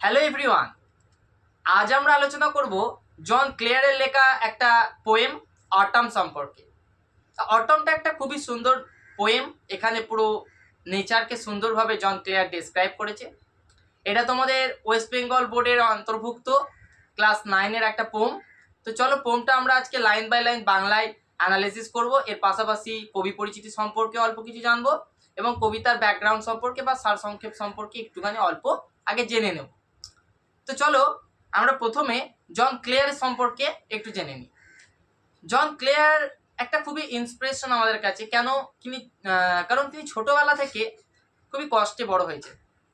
Hello everyone আজ আমরা আলোচনা করব জন ক্লেয়ারের লেখা একটা পোয়েম অটম সম্পর্কে। অটমটা একটা খুবই সুন্দর পোয়েম এখানে পুরো নেচারকে সুন্দরভাবে জন ক্লেয়ার ডিসক্রাইব করেছে। এটা তোমাদের ওয়েস্ট বেঙ্গল বোর্ডের অন্তর্ভুক্ত ক্লাস নাইনের একটা পোম তো চলো পোমটা আমরা আজকে লাইন বাই লাইন বাংলায় অ্যানালিসিস করব। এর পাশাপাশি কবি পরিচিতি সম্পর্কে অল্প কিছু জানব এবং কবিতার ব্যাকগ্রাউন্ড সম্পর্কে বা সারসংক্ষেপ সম্পর্কে একটুখানি অল্প আগে জেনে নেব। তো চলো আমরা প্রথমে জন ক্লেয়ার সম্পর্কে একটু জেনে নিই। জন ক্লেয়ার একটা খুবই ইন্সপিরেশন আমাদের কাছে। কেন তিনি কারণ তিনি ছোটবেলা থেকে খুবই কষ্টে বড় হয়েছে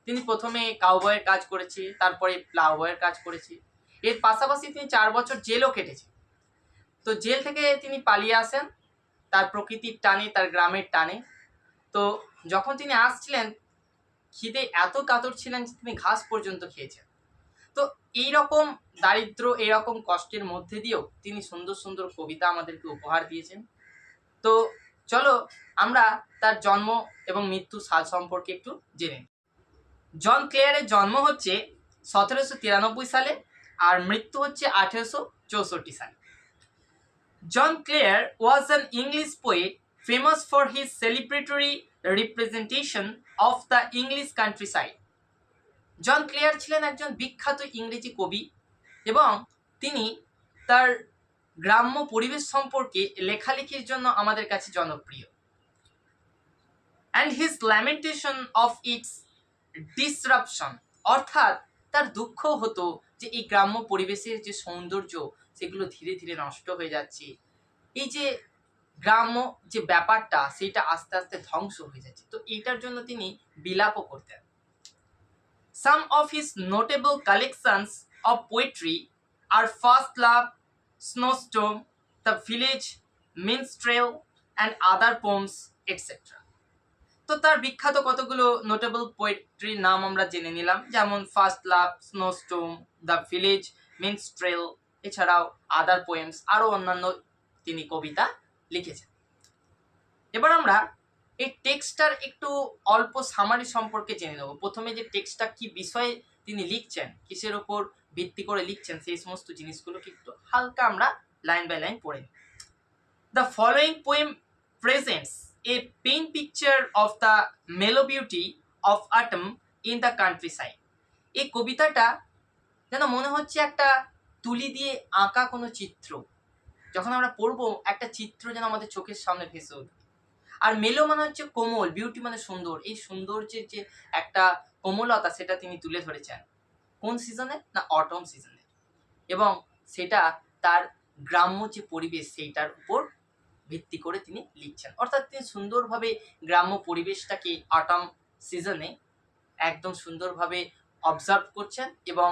তিনি প্রথমে কাউবয়ের কাজ করেছি, তারপরে প্লাউবয়ের কাজ করেছি। এর পাশাপাশি তিনি চার বছর জেলও কেটেছে তো জেল থেকে তিনি পালিয়ে আসেন, তার প্রকৃতির টানে, তার গ্রামের টানে। তো যখন তিনি আসছিলেন, খিদে এত কাতর ছিলেন যে তিনি ঘাস পর্যন্ত খেয়েছেন। তো এই রকম দারিদ্র, এইরকম কষ্টের মধ্যে দিয়েও তিনি সুন্দর সুন্দর কবিতা আমাদেরকে উপহার দিয়েছেন। তো চলো আমরা তার জন্ম এবং মৃত্যু সাল সম্পর্কে একটু জেনে জন ক্লেয়ারের জন্ম হচ্ছে সতেরোশো তিরানব্বই সালে আর মৃত্যু হচ্ছে আঠেরোশো চৌষট্টি সালে। John Clare was an English poet famous for his celebratory representation of the English countryside John Clare ছিলেন একজন বিখ্যাত ইংরেজি কবি এবং তিনি তার গ্রাম্য পরিবেশ সম্পর্কে লেখালেখির জন্য আমাদের কাছে জনপ্রিয়। And his lamentation of its disruption অর্থাৎ তার দুঃখ হতো যে এই গ্রাম্য পরিবেশের যে সৌন্দর্য, সেগুলো ধীরে ধীরে নষ্ট হয়ে যাচ্ছে। এই যে গ্রাম্য যে ব্যাপারটা, সেটা আস্তে আস্তে ধ্বংস হয়ে যাচ্ছে। তো এইটার জন্য তিনি বিলাপও করতেন। Some of his notable collections of poetry are First Love, Snowstorm, The Village, Minstrel, and other poems, etc. তো তার বিখ্যাত কতগুলো নোটেবল পোয়েট্রির নাম আমরা জেনে নিলাম যেমন first love snowstorm the village minstrel এছাড়াও আদার পোয়েমস আরও অন্যান্য তিনি কবিতা লিখেছেন এবার আমরা এই টেক্সটার একটু অল্প সামারি সম্পর্কে জেনে নেব। প্রথমে যে টেক্সটটা কি বিষয়ে তিনি লিখছেন, কিসের ওপর ভিত্তি করে লিখছেন, সেই সমস্ত জিনিসগুলোকে একটু হালকা আমরা লাইন বাই লাইন পড়ে the following poem presents a pen picture of the mellow beauty of autumn in the countryside এই কবিতাটা যেন মনে হচ্ছে একটা তুলি দিয়ে আঁকা কোনো চিত্র। যখন আমরা পড়ব, একটা চিত্র যেন আমাদের চোখের সামনে ভেসে উঠবে। আর মেলো মানে হচ্ছে কোমল বিউটি মানে সুন্দর। এই সৌন্দর্যের যে একটা কোমলতা, সেটা তিনি তুলে ধরেছেন। কোন সিজনে না অটম সিজনে এবং সেটা তার গ্রাম্য যে পরিবেশ, সেইটার উপর ভিত্তি করে তিনি লিখছেন। অর্থাৎ তিনি সুন্দরভাবে গ্রাম্য পরিবেশটাকে অটম সিজনে একদম সুন্দরভাবে অবজার্ভ করছেন এবং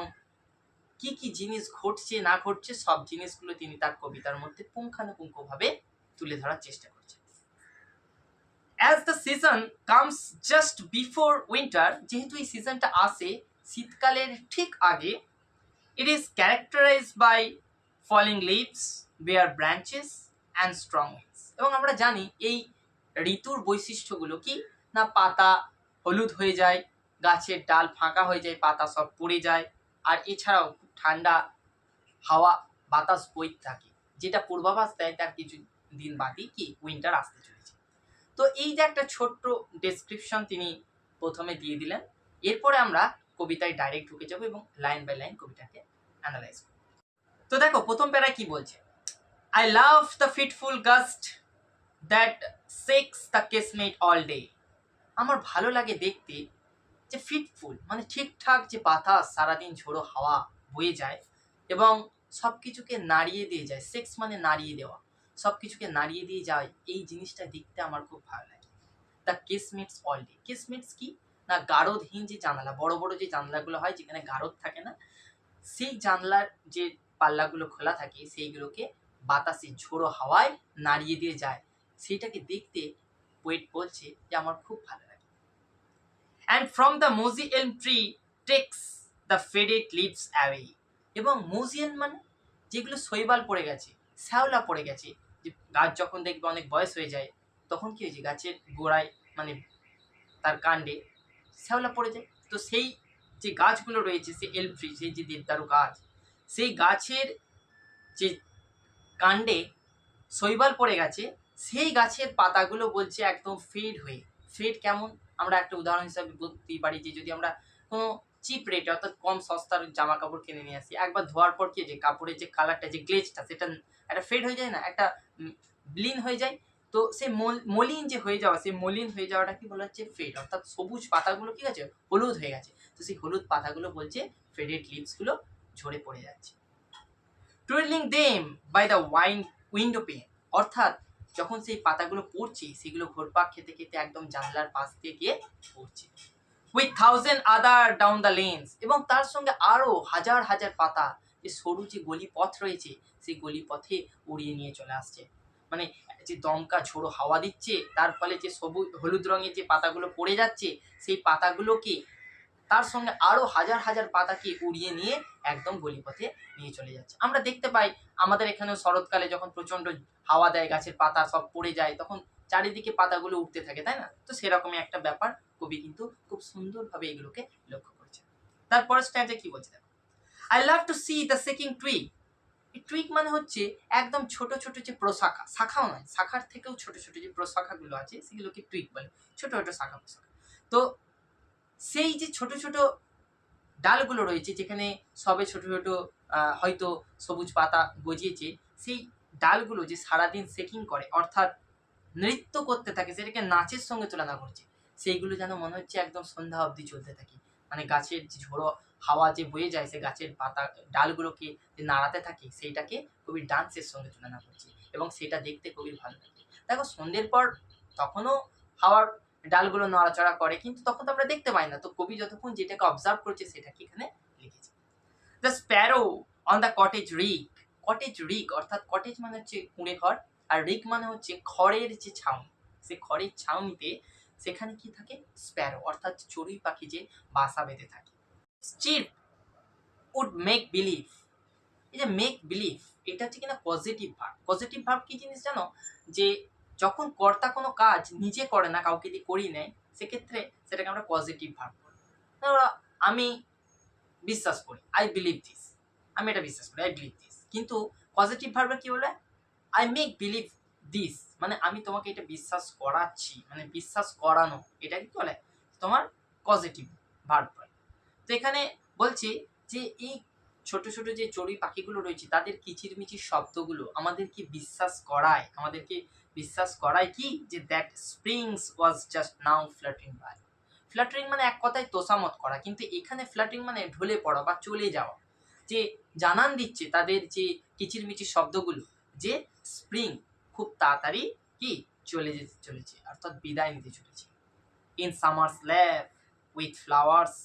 কি কি জিনিস ঘটছে, না ঘটছে, সব জিনিসগুলো তিনি তার কবিতার মধ্যে পুঙ্খানুপুঙ্খভাবে তুলে ধরার চেষ্টা করছেন। As the season comes just before winter যেহেতু এই সিজনটা আসে, শীতকালের ঠিক আগে it is characterise by falling leaves bare branches and strong এবং আমরা জানি এই ঋতুর বৈশিষ্ট্যগুলো কি? না পাতা হলুদ হয়ে যায়, গাছের ডাল ফাঁকা হয়ে যায়, পাতা সব পড়ে যায়, আর এছাড়াও ঠান্ডা হাওয়া বাতাস বইতে থাকে। যেটা পূর্বাভাস দেয় তার কিছু দিন বাদই কি? উইন্টার আসতে চলেছে। তো এই যে একটা ছোট্ট ডেসক্রিপশন তিনি প্রথমে দিয়ে দিলেন, এরপরে আমরা কবিতায় ডাইরেক্ট ঢুকে যাব এবং লাইন বাই লাইন কবিতাকে অ্যানালাইজ করব। তো দেখো, প্রথম প্যারায় কি বলছে? I love the fitful gust that shakes the casement all day আমার ভালো লাগে দেখতে যে ফিটফুল মানে ঠিকঠাক যে বাতাস সারাদিন ঝোড়ো হাওয়া বয়ে যায় এবং সব কিছুকে নাড়িয়ে দিয়ে যায় সেক্স মানে নাড়িয়ে দেওয়া। সব কিছুকে নাড়িয়ে দিয়ে যায় এই জিনিসটা দেখতে আমার খুব ভালো লাগে। The casements all day casements কি? না, গারদহীন যে জানালা, বড় বড় যে জানলাগুলো হয় যেখানে গারদ থাকে না, সেই জানলার যে পাল্লাগুলো খোলা থাকে, সেইগুলোকে বাতাসে ঝোড়ো হাওয়ায় নাড়িয়ে দিয়ে যায়। সেইটাকে দেখতে পোয়েট বলছে যে আমার খুব ভালো লাগে। And from the mossy elm tree takes the faded leaves away এবং মোজিয়ান মানে যেগুলো শৈবাল পড়ে গেছে শ্যাওলা পড়ে গেছে। যে গাছ যখন দেখবে অনেক বয়স হয়ে যায়, তখন কী হয়েছে? গাছের গোড়ায় মানে তার কাণ্ডে শ্যাওলা পড়ে যায়। তো সেই যে গাছগুলো রয়েছে সে এলফ্রি সেই যে দেবদারু গাছ, সেই গাছের যে কাণ্ডে শৈবাল পড়ে গেছে, সেই গাছের পাতাগুলো বলছে একদম ফেড হয়ে। ফেড কেমন? আমরা একটা উদাহরণ হিসাবে বলতেই পারি যে যদি আমরা কোনো চিপ রেটে অর্থাৎ কম সস্তার জামা কাপড় কিনে নিয়ে আসি, একবার ধোয়ার পর কি যে কাপড়ের যে কালারটা যে গ্লেজটা সেটা একটা ফেড হয়ে যায় না, একটা ব্লিন হয়ে যায়। তো সেই মলিন যে হয়ে যাওয়া, সেই মলিন হয়ে যাওয়াটা কি বলা হচ্ছে? ফেড অর্থাৎ সবুজ পাতাগুলো কি আছে হলুদ হয়ে গেছে। তো সেই হলুদ পাতাগুলো বলছে ফেডেড লিভসগুলো ঝরে পড়ে যাচ্ছে। Twirling them by the wine window pane অর্থাৎ যখন সেই পাতাগুলো পড়ছে, সেগুলো ঘোরপাক খেতে খেতে একদম জানলার পাশ দিয়ে গিয়ে পড়ছে। With thousand other down the lane এবং তার সঙ্গে আরও হাজার হাজার পাতা যে সরু যে গলিপথ রয়েছে, সেই গলিপথে উড়িয়ে নিয়ে চলে আসছে। মানে যে দমকা ঝোড়ো হাওয়া দিচ্ছে, তার ফলে যে সবুজ, হলুদ রঙের যে পাতাগুলো পড়ে যাচ্ছে, সেই পাতাগুলোকে তার সঙ্গে আরও হাজার হাজার পাতাকে উড়িয়ে নিয়ে একদম গলিপথে নিয়ে চলে যাচ্ছে। আমরা দেখতে পাই, আমাদের এখানেও শরৎকালে যখন প্রচণ্ড হাওয়া দেয়, গাছের পাতা সব পড়ে যায়, তখন চারিদিকে পাতাগুলো উঠতে থাকে, তাই না? তো সেরকমই একটা ব্যাপার। কবি কিন্তু খুব সুন্দরভাবে এগুলোকে লক্ষ্য করছে তারপরে স্ট্যান্ডে কি বলছে দেখো? I love to see the seeking টুইক টুইক মানে হচ্ছে একদম ছোট ছোট যে প্রশাখা শাখাও নয়, শাখার থেকেও ছোট ছোট যে প্রশাখাগুলো আছে, সেগুলোকে টুইক বলে। ছোট ছোট শাখা প্রশাখা তো সেই যে ছোট ছোট ডালগুলো রয়েছে, যেখানে সবে ছোট ছোট হয়তো সবুজ পাতা গজিয়েছে, সেই ডালগুলো যে সারাদিন সেকিং করে, অর্থাৎ নৃত্য করতে থাকে, সেটাকে নাচের সঙ্গে তুলনা করছে, সেইগুলো যেন মনে হচ্ছে একদম সন্ধ্যা অবধি চলতে থাকে। মানে গাছের যে ঝোড়ো হাওয়া যে বয়ে যায় সে গাছের পাতা, ডালগুলোকে যে নাড়াতে থাকে, সেইটাকে কবি ডান্সের সঙ্গে তুলনা করছে এবং সেটা দেখতে খুবই ভালো লাগে। দেখো, সন্ধ্যের পর তখনও হাওয়ার ডালগুলো নড়াচড়া করে, কিন্তু তখন তো আমরা দেখতে পাই না। তো কবি যতক্ষণ যেটাকে অবজার্ভ করছে, সেটাকে এখানে লিখেছে। The sparrow on the cottage rick cottage rick অর্থাৎ কটেজ মানে হচ্ছে কুঁড়ে ঘর, আর রিক মানে হচ্ছে খড়ের যে ছাউনি। সে খড়ের ছাউনিতে সেখানে কি থাকে? স্প্যারো অর্থাৎ চড়ুই পাখি যে বাসা বেঁধে থাকে। চিপ উড মেক বিলিভ এই যে মেক বিলিভ এটা হচ্ছে কিনা পজিটিভ ভার্ব পজিটিভ ভার্ব কি জিনিস জানো? যে যখন কর্তা কোনো কাজ নিজে করে না, কাউকে দিয়ে করিয়ে নেয়, সেক্ষেত্রে সেটাকে আমরা পজিটিভ ভার্ব বলি। ধরো আমি বিশ্বাস করি আই বিলিভ দিস আমি এটা বিশ্বাস করি আই বিলিভ দিস কিন্তু পজিটিভ ভার্বে কি বলে? আই মেক বিলিভ দিস মানে আমি তোমাকে এটা বিশ্বাস করাচ্ছি। মানে বিশ্বাস করানো। এটা কি বলে? তোমার পজিটিভ ভার্ব তো এখানে বলছি যে, এই ছোট ছোট যে চড়ুই পাখিগুলো রয়েছে, তাদের কিচিরমিচির শব্দগুলো আমাদেরকে বিশ্বাস করায়? আমাদেরকে বিশ্বাস করায় কি? যে that springs was just now flatting by fluttering মানে এক কথায় তোষামত করা, কিন্তু এখানে ফ্লাটিং মানে ঢলে পড়া বা চলে যাওয়া। যে জানান দিচ্ছে তাদের যে কিচিরমিচির শব্দগুলো, যে স্প্রিং খুব তাড়াতাড়ি কি চলে যেতে চলেছে, অর্থাৎ বিদায় নিতে চলেছে। In summer's lap with flowers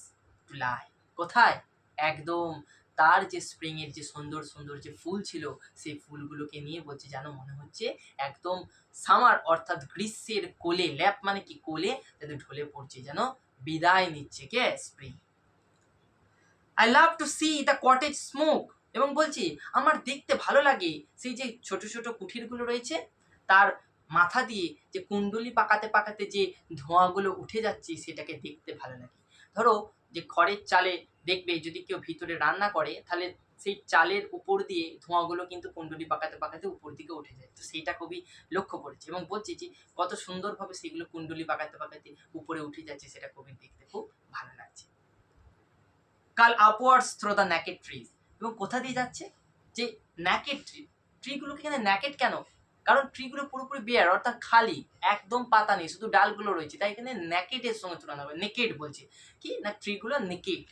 to lie কোথায়? একদম। তার যে স্প্রিং এর যে সুন্দর সুন্দর যে ফুল ছিল, সেই ফুলগুলোকে নিয়ে বলছে যেন মনে হচ্ছে একদম সামার, অর্থাৎ গ্রীষ্মের কোলে, ল্যাপ মানে কি কোলে? যাতে ঢলে পড়ছে যেন বিদায় নিচ্ছে কে? Spring. I love to see the cottage smoke এবং বলছি, আমার দেখতে ভালো লাগে সেই যে ছোট ছোট কুঠিরগুলো রয়েছে, তার মাথা দিয়ে যে কুণ্ডলি পাকাতে পাকাতে যে ধোঁয়াগুলো উঠে যাচ্ছে, সেটাকে দেখতে ভালো লাগে। ধরো যে খড়ের চালে দেখবে যদি কেউ ভিতরে রান্না করে, তাহলে সেই চালের উপর দিয়ে ধোঁয়াগুলো কিন্তু কুণ্ডলি পাকাতে পাকাতে উপর দিকে উঠে যায়। তো সেইটা খুবই লক্ষ্য করেছে এবং বলছি যে, কত সুন্দরভাবে সেগুলো কুণ্ডলি পাকাতে পাকাতে উপরে উঠে যাচ্ছে সেটা খুবই দেখতে খুব ভালো লাগছে। কাল upwards through the naked trees এবং কোথা দিয়ে যাচ্ছে? যে ন্যাকেট ট্রি ট্রিগুলোকে এখানে ন্যাকেট কেন কারণ ট্রিগুলো পুরোপুরি বেয়ার অর্থাৎ খালি, একদম পাতা নেই, শুধু ডালগুলো রয়েছে। তাই এখানে ন্যাকেটের সঙ্গে তুলনা হবে নেকেট বলছে। কি? না ট্রিগুলো নেকেট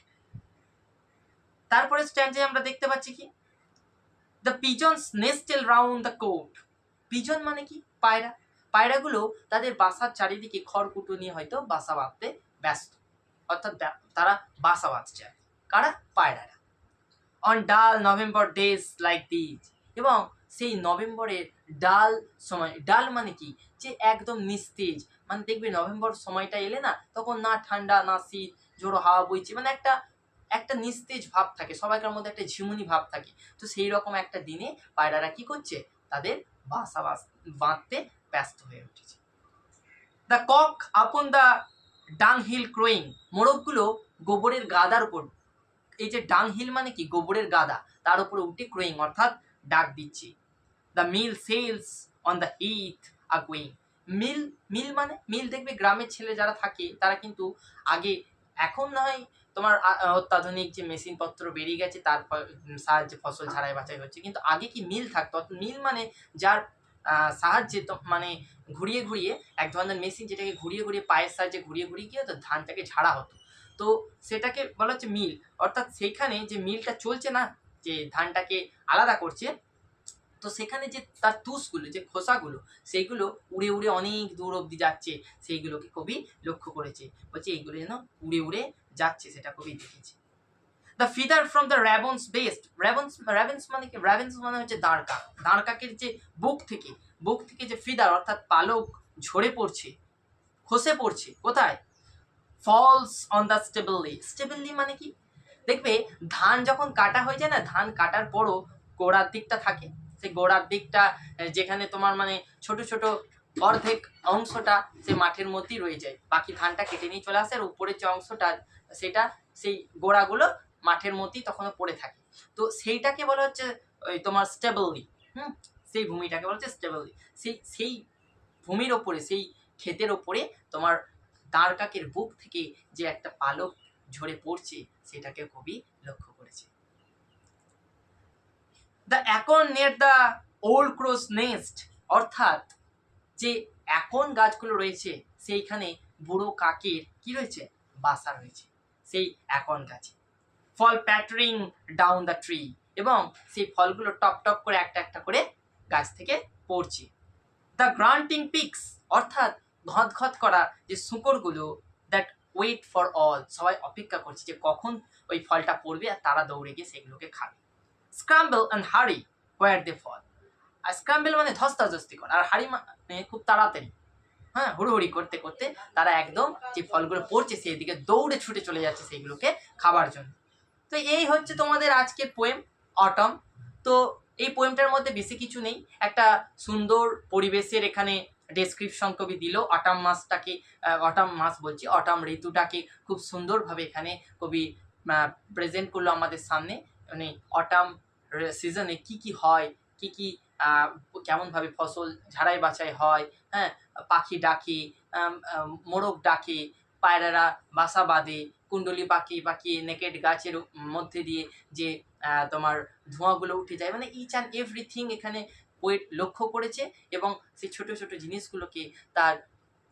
তারপরে স্ট্যান্ডে আমরা দেখতে পাচ্ছি কি? The pigeons nestled round the cote pigeon মানে কি? পায়রা। পায়রাগুলো তাদের বাসার চারিদিকে খড়কুটো নিয়ে হয়তো বাসা বাঁধতে ব্যস্ত। অর্থাৎ তারা বাসা বাঁধছে। কারা? পায়রারা। On dull November days like these এবং সেই নভেম্বরের ডাল সময়, ডাল মানে কি? যে একদম নিস্তেজ। মানে দেখবে নভেম্বর সময়টা এলে না, তখন না ঠান্ডা, না শীত, জোড়ো হাওয়া বইছে। মানে একটা একটা নিস্তেজ ভাব থাকে। সবাইকার মধ্যে একটা ঝিমুনি ভাব থাকে। তো সেই রকম একটা দিনে পায়রারা কি করছে? তাদের বাসা বাস, বাঁধতে ব্যস্ত হয়ে উঠেছে। The cock upon the dunghill crowing মোরগগুলো গোবরের গাদার উপর, এই যে ডাং হিল মানে কি? গোবরের গাদা। তার উপরে উঠে ক্রোয়িং অর্থাৎ ডাক দিচ্ছে। The mill sails on the heath are going mill mill মানে মিল দেখবে গ্রামের ছেলে যারা থাকে তারা কিন্তু আগে এখন নয় তোমার আ- আ, অত্যাধুনিক যে মেশিনপত্র বেরিয়ে গেছে তার সাহায্যে ফসল ঝাড়াই বাছাই হচ্ছে। কিন্তু আগে কি মিল থাকতো? মিল মানে যার সাহায্যে তো মানে ঘুরিয়ে ঘুরিয়ে এক ধরনের মেশিন যেটাকে ঘুরিয়ে ঘুরিয়ে পায়ের সাহায্যে ঘুরিয়ে ঘুরিয়ে গিয়ে তো ধানটাকে ঝাড়া হতো। তো সেটাকে বলা হচ্ছে মিল অর্থাৎ সেইখানে যে মিলটা চলছে না যে ধানটাকে আলাদা করছে তো সেখানে যে তার তুষগুলো যে খোসাগুলো সেইগুলো উড়ে উড়ে অনেক দূর অবধি যাচ্ছে। সেইগুলোকে কবি লক্ষ্য করেছে। বলছে, এইগুলো যেন উড়ে উড়ে যাচ্ছে, সেটা কবি দেখেছে। The feather from the raven's breast ravens ravens মানে কি? র্যাভেন্স মানে হচ্ছে দাঁড়কা দাঁড়কাকের যে বুক থেকে বুক থেকে যে ফিদার অর্থাৎ পালক ঝরে পড়ছে, খসে পড়ছে, কোথায়? Falls on the stubble stubble মানে কি? দেখবে, ধান যখন কাটা হয়ে যায় না, ধান কাটার পরও গোড়ার দিকটা থাকে। সেই গোড়ার দিকটা যেখানে তোমার মানে ছোট ছোট অর্ধেক অংশটা সে মাঠের মধ্যেই রয়ে যায়। বাকি ধানটা কেটে নিয়ে চলে আসে আর উপরের যে অংশটা, সেটা সেই গোড়াগুলো মাঠের মধ্যেই তখনও পড়ে থাকে। তো সেইটাকে বলা হচ্ছে, ওই তোমার স্টেবলি হুম? সেই ভূমিটাকে বলা হচ্ছে স্টেবলি সেই সেই ভূমির ওপরে, সেই ক্ষেতের ওপরে তোমার দ্বারকাকের বুক থেকে যে একটা পালক ঝরে পড়ছে, সেটাকে কবি লক্ষ্য the acorn near the old crow's nest অর্থাৎ যে এখন গাছগুলো রয়েছে, সেইখানে বুড়ো কাকের কি রয়েছে? বাসা রয়েছে, সেই এখন গাছে। Fall pattering down the tree এবং সেই ফলগুলো টপ টপ করে একটা একটা করে গাছ থেকে পড়ছে। দ্য গ্রান্টিং পিক্স, অর্থাৎ ঘত করা যে শুকরগুলো দ্যাট ওয়েট ফর অল সবাই অপেক্ষা করছে যে কখন ওই ফলটা পড়বে আর তারা দৌড়ে গিয়ে সেগুলোকে খাবে। স্ক্রাম্বল অ্যান্ড হাড়ি হোয়ার দে ফল আর স্ক্রাম্বল মানে ধস্তাধস্তি করা। আর হাড়ি মানে খুব তাড়াতাড়ি। হ্যাঁ হুড়োহুড়ি করতে করতে তারা একদম যে ফলগুলো পড়ছে সেই দিকে দৌড়ে ছুটে চলে যাচ্ছে সেইগুলোকে খাবার জন্য। তো এই হচ্ছে তোমাদের আজকের পোয়েম অটম তো এই পোয়েমটার মধ্যে বেশি কিছু নেই। একটা সুন্দর পরিবেশের এখানে ডেসক্রিপশন কবি দিল। অটাম মাসটাকে অটাম মাস বলছি। অটাম ঋতুটাকে খুব সুন্দরভাবে এখানে কবি প্রেজেন্ট করল আমাদের সামনে। মানে অটাম সিজনে কি কি হয়, কি কি কেমনভাবে ফসল ঝাড়াই বাছাই হয় হ্যাঁ পাখি ডাকে মোরগ ডাকে, পায়রারা বাসা বাঁধে, কুণ্ডলি পাখি পাখি নেকেট গাছের মধ্যে দিয়ে যে তোমার ধোঁয়াগুলো উঠে যায় মানে ইচ অ্যান্ড এভরিথিং এখানে পোয়েট লক্ষ্য করেছে এবং সেই ছোট ছোট জিনিসগুলোকে তার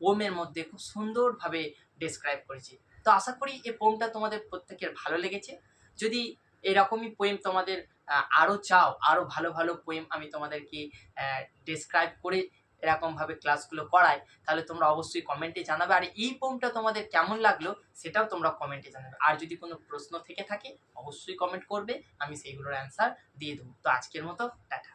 পোমের মধ্যে খুব সুন্দরভাবে ডেসক্রাইব করেছে। তো আশা করি এই পোমটা তোমাদের প্রত্যেকের ভালো লেগেছে। যদি এরকমই পোয়েম তোমাদের আহ, আরও চাও আরও ভালো ভালো পোয়েম আমি তোমাদেরকে ডেসক্রাইব করে এরকমভাবে ক্লাসগুলো করাই তাহলে তোমরা অবশ্যই কমেন্টে জানাবে। আর এই পোমটা তোমাদের কেমন লাগল সেটাও তোমরা কমেন্টে জানাবে। আর যদি কোনো প্রশ্ন থেকে থাকে অবশ্যই কমেন্ট করবে আমি সেইগুলোর অ্যান্সার দিয়ে দেবো। তো আজকের মতো টাটা।